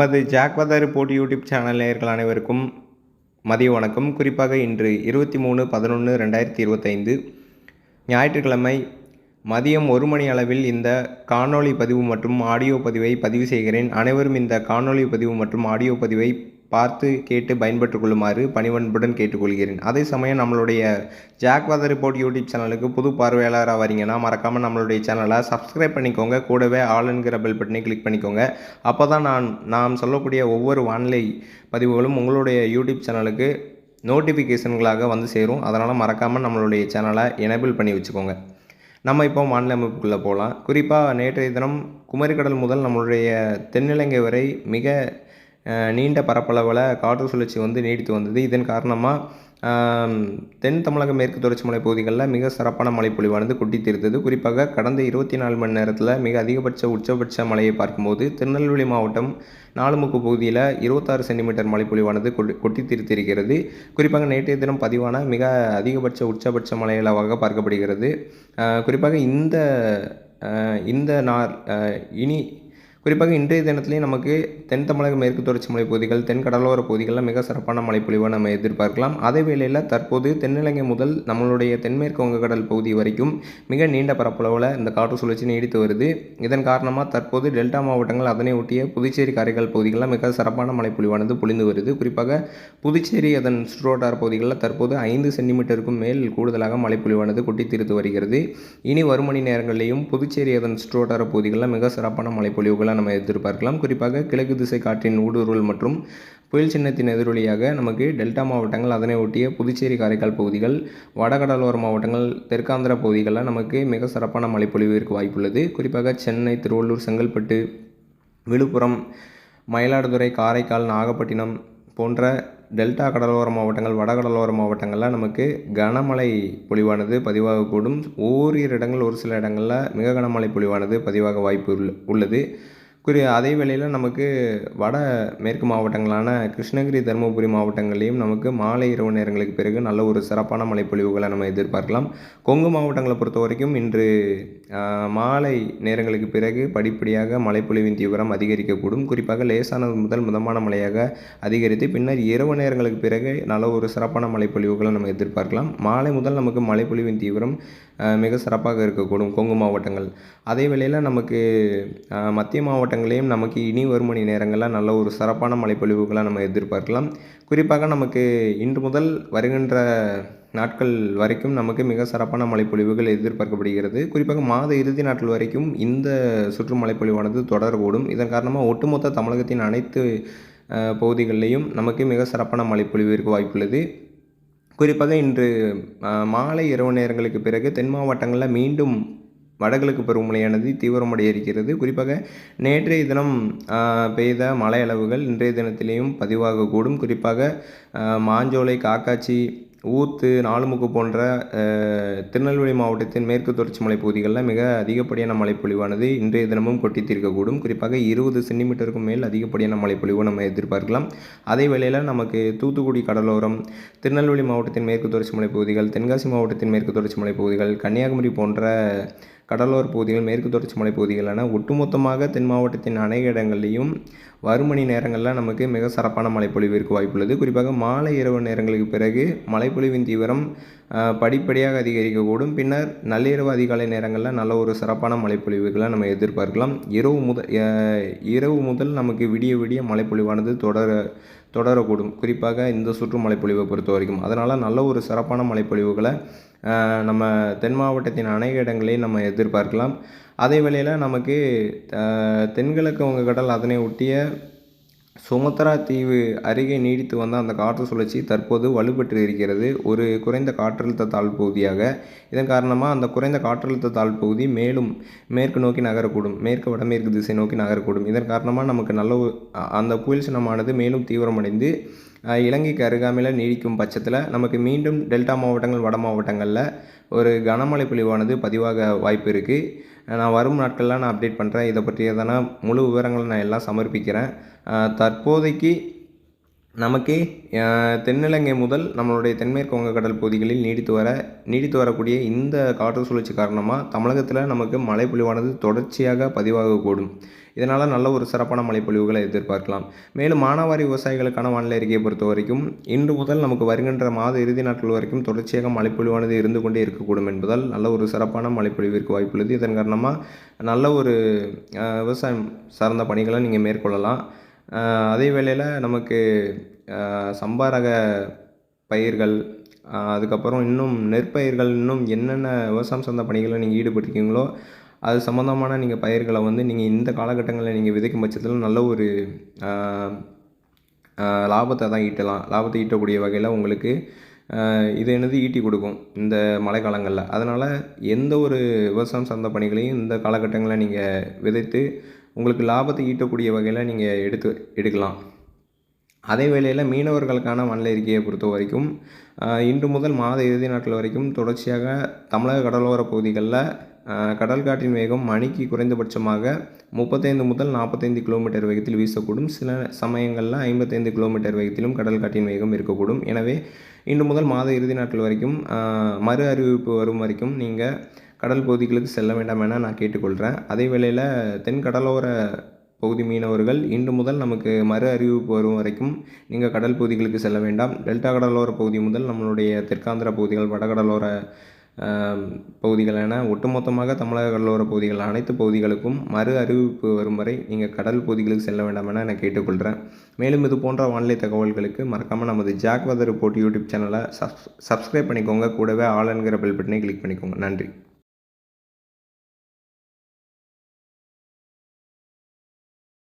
நமது ஜாக்வதர் போட்டி YouTube channel நேயர்கள் அனைவருக்கும் மதிய வணக்கம். குறிப்பாக இன்று இருபத்தி மூணு பதினொன்று ரெண்டாயிரத்தி இருபத்தைந்து ஞாயிற்றுக்கிழமை மதியம் ஒரு மணி அளவில் இந்த காணொளி பதிவு மற்றும் ஆடியோ பதிவை பதிவு செய்கிறேன். அனைவரும் இந்த காணொளி பதிவு மற்றும் ஆடியோ பதிவை பார்த்து கேட்டு பயன்பெற்றுக் கொள்ளுமாறு பணிவன்புடன் கேட்டுக்கொள்கிறேன். அதே சமயம் நம்மளுடைய ஜாக்வாதர் ரிப்போர்ட் யூடியூப் சேனலுக்கு புது பார்வையாளராக வரீங்கன்னா மறக்காமல் நம்மளுடைய சேனலை சப்ஸ்கிரைப் பண்ணிக்கோங்க. கூடவே ஆளுங்கிற பெல் பட்டனை கிளிக் பண்ணிக்கோங்க. அப்போ தான் நான் நாம் சொல்லக்கூடிய ஒவ்வொரு வானிலை பதிவுகளும் உங்களுடைய யூடியூப் சேனலுக்கு நோட்டிஃபிகேஷன்களாக வந்து சேரும். அதனால் மறக்காமல் நம்மளுடைய சேனலை எனேபிள் பண்ணி வச்சுக்கோங்க. நம்ம இப்போ வானிலை அமைப்புக்குள்ளே போகலாம் குறிப்பாக நேற்றைய தினம் குமரிக்கடல் முதல் நம்மளுடைய தென்னிலங்கை வரை மிக நீண்ட பரப்பளவில் காற்று சுழற்சி வந்து நீடித்து வந்தது. இதன் காரணமாக தென் தமிழக மேற்கு தொடர்ச்சி மலை பகுதிகளில் மிக சிறப்பான மழைப்பொழிவானது கொட்டி தீர்த்தது. குறிப்பாக கடந்த இருபத்தி நாலு மணி நேரத்தில் மிக அதிகபட்ச உச்சபட்ச மழையை பார்க்கும்போது திருநெல்வேலி மாவட்டம் நாலுமுக்கு பகுதியில் இருபத்தாறு சென்டிமீட்டர் மழைப்பொழிவானது கொட்டி தீர்த்திருக்கிறது. குறிப்பாக நேற்றைய தினம் பதிவான மிக அதிகபட்ச உச்சபட்ச மழை பார்க்கப்படுகிறது. குறிப்பாக இந்த இந்த நார் இனி குறிப்பாக இன்றைய தினத்திலேயே நமக்கு தென் தமிழக மேற்கு தொடர்ச்சி மலை பகுதிகள் தென் கடலோர பகுதிகளில் மிக சிறப்பான மழைப்பொழிவை நம்ம எதிர்பார்க்கலாம். அதே வேளையில் தற்போது தென்னிலங்கை முதல் நம்மளுடைய தென்மேற்கு வங்கக்கடல் பகுதி வரைக்கும் மிக நீண்ட பரப்பளவில் இந்த காற்று சுழற்சி நீடித்து வருது. இதன் காரணமாக தற்போது டெல்டா மாவட்டங்கள் அதனை ஒட்டிய புதுச்சேரி காரைக்கால் பகுதிகளில் மிக சிறப்பான மழைப்பொழிவானது பொழிந்து வருது. குறிப்பாக புதுச்சேரி அதன் சுற்றுவட்டார பகுதிகளில் தற்போது ஐந்து சென்டிமீட்டருக்கும் மேல் கூடுதலாக மழைப்பொழிவானது கொட்டி தீர்த்து வருகிறது. இனி வரும் மணி நேரங்களிலேயும் புதுச்சேரி அதன் சுற்றுவட்டார பகுதிகளில் மிக சிறப்பான மழைப்பொழிவுகள் நம்ம எதிர்பார்க்கலாம். குறிப்பாக கிழக்கு திசை காற்றின் ஊடுருவல் மற்றும் புயல் சின்னத்தின் எதிரொலியாக நமக்கு டெல்டா மாவட்டங்கள் அதனை ஒட்டிய புதுச்சேரி காரைக்கால் பகுதிகள் வடகடலோர மாவட்டங்கள் தெற்காந்திர பகுதிகளில் நமக்கு மிக சிறப்பான மழைப்பொழிவிற்கு வாய்ப்புள்ளது. குறிப்பாக சென்னை திருவள்ளூர் செங்கல்பட்டு விழுப்புரம் மயிலாடுதுறை காரைக்கால் நாகப்பட்டினம் போன்ற டெல்டா கடலோர மாவட்டங்கள் வடகடலோர மாவட்டங்களில் நமக்கு கனமழை பொழிவானது பதிவாகக்கூடும். ஓரிரு இடங்கள் ஒரு சில இடங்களில் மிக கனமழை பொழிவானது பதிவாக வாய்ப்பு உள்ள- உள்ளது. குறி அதே வேளையில் நமக்கு வட மேற்கு மாவட்டங்களான கிருஷ்ணகிரி தருமபுரி மாவட்டங்கள்லேயும் நமக்கு மாலை இரவு நேரங்களுக்கு பிறகு நல்ல ஒரு சிறப்பான மழைப்பொழிவுகளை நம்ம எதிர்பார்க்கலாம். கொங்கு மாவட்டங்களை பொறுத்த வரைக்கும் இன்று மாலை நேரங்களுக்கு பிறகு படிப்படியாக மழைப்பொழிவின் தீவிரம் அதிகரிக்கக்கூடும். குறிப்பாக லேசானது முதல் மிதமான மழையாக அதிகரித்து பின்னர் இரவு நேரங்களுக்கு பிறகு நல்ல ஒரு சிறப்பான மழைப்பொழிவுகளை நம்ம எதிர்பார்க்கலாம். மாலை முதல் நமக்கு மழைப்பொழிவின் தீவிரம் மிக சிறப்பாக இருக்கக்கூடும் கொங்கு மாவட்டங்கள். அதே வேளையில் நமக்கு மத்திய மாவட்டங்களையும் நமக்கு இனி ஒரு மணி நேரங்களில் நல்ல ஒரு சிறப்பான மழைப்பொழிவுகளை நம்ம எதிர்பார்க்கலாம். குறிப்பாக நமக்கு இன்று முதல் வருகின்ற நாட்கள் வரைக்கும் நமக்கு மிக சிறப்பான மழைப்பொழிவுகள் எதிர்பார்க்கப்படுகிறது. குறிப்பாக மாத இறுதி நாட்கள் வரைக்கும் இந்த சுற்று மழைப்பொழிவானது தொடரக்கூடும் இதன் காரணமாக ஒட்டுமொத்த தமிழகத்தின் அனைத்து பகுதிகளிலையும் நமக்கு மிக சிறப்பான மழைப்பொழிவிற்கு வாய்ப்புள்ளது. குறிப்பாக இன்று மாலை இரவு நேரங்களுக்கு பிறகு தென் மாவட்டங்களில் மீண்டும் வடகிழக்கு பருவமழையானது தீவிரமடைய இருக்கிறது குறிப்பாக நேற்றைய தினம் பெய்த மழை அளவுகள் இன்றைய தினத்திலேயும் பதிவாகக்கூடும். குறிப்பாக மாஞ்சோலை காக்காச்சி ஊத்து நாலுமுக்கு போன்ற திருநெல்வேலி மாவட்டத்தின் மேற்கு தொடர்ச்சி மலை பகுதிகளில் மிக அதிகப்படியான மழைப்பொழிவானது இன்றைய தினமும் கொட்டி தீர்க்கக்கூடும் குறிப்பாக இருபது சென்டிமீட்டருக்கும் மேல் அதிகப்படியான மழைப்பொழிவு நம்ம எதிர்பார்க்கலாம். அதே வேளையில் நமக்கு தூத்துக்குடி கடலோரம் திருநெல்வேலி மாவட்டத்தின் மேற்கு தொடர்ச்சி மலை பகுதிகள் தென்காசி மாவட்டத்தின் மேற்கு தொடர்ச்சி மலை பகுதிகள் கன்னியாகுமரி போன்ற கடலோர பகுதிகள் மேற்கு தொடர்ச்சி மலை பகுதிகளான ஒட்டுமொத்தமாக தென் மாவட்டத்தின் அநேக இடங்கள்லையும் வறுமணி மணி நேரங்களில் நமக்கு மிக சிறப்பான மழைப்பொழிவிற்கு வாய்ப்புள்ளது. குறிப்பாக மாலை இரவு நேரங்களுக்கு பிறகு மழைப்பொழிவின் தீவிரம் படிப்படியாக அதிகரிக்கக்கூடும். பின்னர் நள்ளிரவு அதிகாலை நேரங்களில் நல்ல ஒரு சிறப்பான மழைப்பொழிவுகளை நம்ம எதிர்பார்க்கலாம். இரவு முதல் இரவு முதல் நமக்கு விடிய விடிய மழைப்பொழிவானது தொடர தொடரக்கூடும். குறிப்பாக இந்த சுற்று மழைப்பொழிவை பொறுத்த வரைக்கும். அதனால் நல்ல ஒரு சிறப்பான மழைப்பொழிவுகளை நம்ம தென் மாவட்டத்தின் அநேக இடங்களையும் நம்ம எதிர்பார்க்கலாம். அதே வேளையில் நமக்கு தென்கிழக்கு வங்கக்கடல் அதனை ஒட்டிய சுமத்ரா தீவு அருகே நீடித்து வந்த அந்த காற்று சுழற்சி தற்போது வலுப்பெற்று இருக்கிறது ஒரு குறைந்த காற்றழுத்த தாழ்வு பகுதியாக இதன் காரணமாக அந்த குறைந்த காற்றழுத்த தாழ்வு பகுதி மேலும் மேற்கு நோக்கி நகரக்கூடும். மேற்கு வடமேற்கு திசை நோக்கி நகரக்கூடும். இதன் காரணமாக நமக்கு நல்ல அந்த புயல் சின்னமானது மேலும் தீவிரமடைந்து இலங்கைக்கு அருகாமையில் நீடிக்கும் பட்சத்தில் நமக்கு மீண்டும் டெல்டா மாவட்டங்கள் வட மாவட்டங்களில் ஒரு கனமழை பொழிவானது பதிவாக வாய்ப்பு இருக்குது நான் வரும் நாட்களில் நான் அப்டேட் பண்ணுறேன் இதை பற்றியதான முழு விவரங்களை நான் எல்லாம் சமர்ப்பிக்கிறேன். தற்போதைக்கு நமக்கு தென்னிலங்கை முதல் நம்மளுடைய தென்மேற்கு வங்கக்கடல் பகுதிகளில் நீடித்து வர நீடித்து வரக்கூடிய இந்த காற்று சுழற்சி காரணமாக தமிழகத்தில் நமக்கு மழைப்பொழிவானது தொடர்ச்சியாக பதிவாகக்கூடும். இதனால் நல்ல ஒரு சிறப்பான மழைப்பொழிவுகளை எதிர்பார்க்கலாம். மேலும் மானாவாரி விவசாயிகளுக்கான வானிலை அறிக்கையை பொறுத்த வரைக்கும் இன்று முதல் நமக்கு வருகின்ற மாத இறுதி நாட்கள் வரைக்கும் தொடர்ச்சியாக மழைப்பொழிவானது இருந்து கொண்டே இருக்கக்கூடும் என்பதால் நல்ல ஒரு சிறப்பான மழைப்பொழிவிற்கு வாய்ப்புள்ளது. இதன் காரணமாக நல்ல ஒரு விவசாயம் சார்ந்த பணிகளை நீங்கள் மேற்கொள்ளலாம். அதே வேளையில் நமக்கு சம்பாரக சம்பா ரக பயிர்கள் அதுக்கப்புறம் இன்னும் நெற்பயிர்கள் இன்னும் என்னென்ன விவசாயம் சார்ந்த பணிகளில் நீங்கள் ஈடுபட்டிருக்கீங்களோ அது சம்மந்தமான நீங்கள் பயிர்களை வந்து நீங்கள் இந்த காலகட்டங்களில் நீங்கள் விதைக்கும் பட்சத்தில் நல்ல ஒரு லாபத்தை தான் ஈட்டலாம். லாபத்தை ஈட்டக்கூடிய வகையில் உங்களுக்கு இது என்னது ஈட்டி கொடுக்கும் இந்த மழைக்காலங்களில். அதனால் எந்த ஒரு விவசாயம் சார்ந்த பணிகளையும் இந்த காலகட்டங்களில் நீங்கள் விதைத்து உங்களுக்கு லாபத்தை ஈட்டக்கூடிய வகையில் நீங்கள் எடுத்து எடுக்கலாம். அதே வேளையில் மீனவர்களுக்கான வானிலை அறிக்கையை பொறுத்த வரைக்கும் இன்று முதல் மாத இறுதி நாட்கள் வரைக்கும் தொடர்ச்சியாக தமிழக கடலோர பகுதிகளில் கடல் காற்றின் வேகம் மணிக்கு குறைந்தபட்சமாக முப்பத்தைந்து முதல் நாற்பத்தைந்து கிலோமீட்டர் வேகத்தில் வீசக்கூடும். சில சமயங்களில் ஐம்பத்தைந்து கிலோமீட்டர் வேகத்திலும் கடல் காற்றின் வேகம் இருக்கக்கூடும். எனவே இன்று முதல் மாத இறுதி நாட்கள் வரைக்கும் மறு அறிவிப்பு வரும் வரைக்கும் நீங்கள் கடல் பகுதிகளுக்கு செல்ல வேண்டாம் என நான் கேட்டுக்கொள்கிறேன் அதே வேளையில் தென் கடலோர பகுதி மீனவர்கள் இன்று முதல் நமக்கு மறு அறிவிப்பு வரும் வரைக்கும் நீங்கள் கடல் பகுதிகளுக்கு செல்ல வேண்டாம். டெல்டா கடலோர பகுதி முதல் நம்மளுடைய தெற்காந்திர பகுதிகள் வடகடலோர பகுதிகள் என ஒட்டுமொத்தமாக தமிழக கடலோர பகுதிகள் அனைத்து பகுதிகளுக்கும் மறு அறிவிப்பு வரும் வரை நீங்கள் கடல் பகுதிகளுக்கு செல்ல வேண்டாம் என நான் கேட்டுக்கொள்கிறேன் மேலும் இது போன்ற வானிலை தகவல்களுக்கு மறக்காமல் நமது ஜாக் வெதர் ரிப்போர்ட் யூடியூப் சேனலை சப்ஸ் சப்ஸ்கிரைப் பண்ணிக்கோங்க. கூடவே ஆல் என்கிற பெல் பட்டனை கிளிக் பண்ணிக்கோங்க. நன்றி.